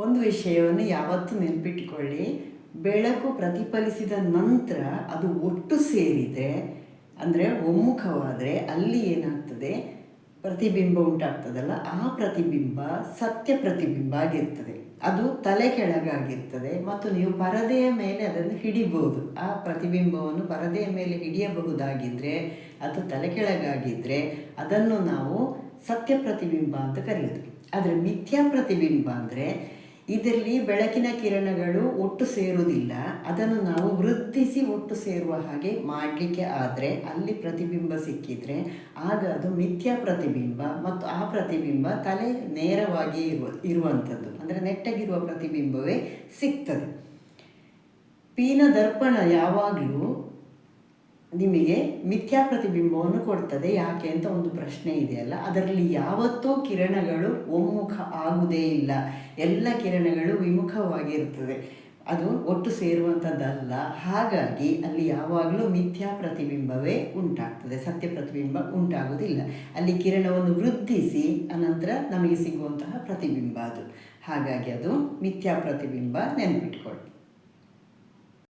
ಒಂದು ವಿಷಯವನ್ನು ಯಾವತ್ತೂ ನೆನಪಿಟ್ಟುಕೊಳ್ಳಿ ಬೆಳಕು ಪ್ರತಿಫಲಿಸಿದ ನಂತರ ಅದು ಒಟ್ಟು ಸೇರಿದರೆ ಅಂದರೆ ಒಮ್ಮುಖವಾದರೆ ಅಲ್ಲಿ ಏನಾಗ್ತದೆ? ಪ್ರತಿಬಿಂಬ ಉಂಟಾಗ್ತದಲ್ಲ, ಆ ಪ್ರತಿಬಿಂಬ ಸತ್ಯ ಪ್ರತಿಬಿಂಬ ಆಗಿರ್ತದೆ. ಅದು ತಲೆ ಕೆಳಗಾಗಿರ್ತದೆ ಮತ್ತು ನೀವು ಪರದೆಯ ಮೇಲೆ ಅದನ್ನು ಹಿಡಿಬೋದು. ಆ ಪ್ರತಿಬಿಂಬವನ್ನು ಪರದೆಯ ಮೇಲೆ ಹಿಡಿಯಬಹುದಾಗಿದ್ದರೆ ಅದು ತಲೆ ಕೆಳಗಾಗಿದ್ದರೆ ಅದನ್ನು ನಾವು ಸತ್ಯ ಪ್ರತಿಬಿಂಬ ಅಂತ ಕರೆಯೋದು. ಆದರೆ ಮಿಥ್ಯಾ ಪ್ರತಿಬಿಂಬ ಅಂದರೆ ಇದರಲ್ಲಿ ಬೆಳಕಿನ ಕಿರಣಗಳು ಒಟ್ಟು ಸೇರುವುದಿಲ್ಲ. ಅದನ್ನು ನಾವು ವೃದ್ಧಿಸಿ ಒಟ್ಟು ಸೇರುವ ಹಾಗೆ ಮಾಡಲಿಕ್ಕೆ ಆದರೆ, ಅಲ್ಲಿ ಪ್ರತಿಬಿಂಬ ಸಿಕ್ಕಿದರೆ, ಆಗ ಅದು ಮಿಥ್ಯಾ ಪ್ರತಿಬಿಂಬ ಮತ್ತು ಆ ಪ್ರತಿಬಿಂಬ ತಲೆ ನೇರವಾಗಿ ಇರುವ, ಇರುವಂಥದ್ದು. ಅಂದರೆ ನೆಟ್ಟಗಿರುವ ಪ್ರತಿಬಿಂಬವೇ ಸಿಗ್ತದೆ. ಪೀನ ದರ್ಪಣ ಯಾವಾಗಲೂ ನಿಮಗೆ ಮಿಥ್ಯಾ ಪ್ರತಿಬಿಂಬವನ್ನು ಕೊಡ್ತದೆ. ಯಾಕೆ ಅಂತ ಒಂದು ಪ್ರಶ್ನೆ ಇದೆಯಲ್ಲ. ಅದರಲ್ಲಿ ಯಾವತ್ತೂ ಕಿರಣಗಳು ಒಮ್ಮುಖ ಆಗುವುದೇ ಇಲ್ಲ. ಎಲ್ಲ ಕಿರಣಗಳು ವಿಮುಖವಾಗಿರ್ತದೆ. ಅದು ಒಟ್ಟು ಸೇರುವಂಥದ್ದಲ್ಲ. ಹಾಗಾಗಿ ಅಲ್ಲಿ ಯಾವಾಗಲೂ ಮಿಥ್ಯಾ ಪ್ರತಿಬಿಂಬವೇ ಉಂಟಾಗ್ತದೆ. ಸತ್ಯ ಪ್ರತಿಬಿಂಬ ಉಂಟಾಗುವುದಿಲ್ಲ. ಅಲ್ಲಿ ಕಿರಣವನ್ನು ವೃದ್ಧಿಸಿ ಅನಂತರ ನಮಗೆ ಸಿಗುವಂತಹ ಪ್ರತಿಬಿಂಬ ಅದು. ಹಾಗಾಗಿ ಅದು ಮಿಥ್ಯಾ ಪ್ರತಿಬಿಂಬ ನೆನಪಿಟ್ಕೊಳ್ಳಿ.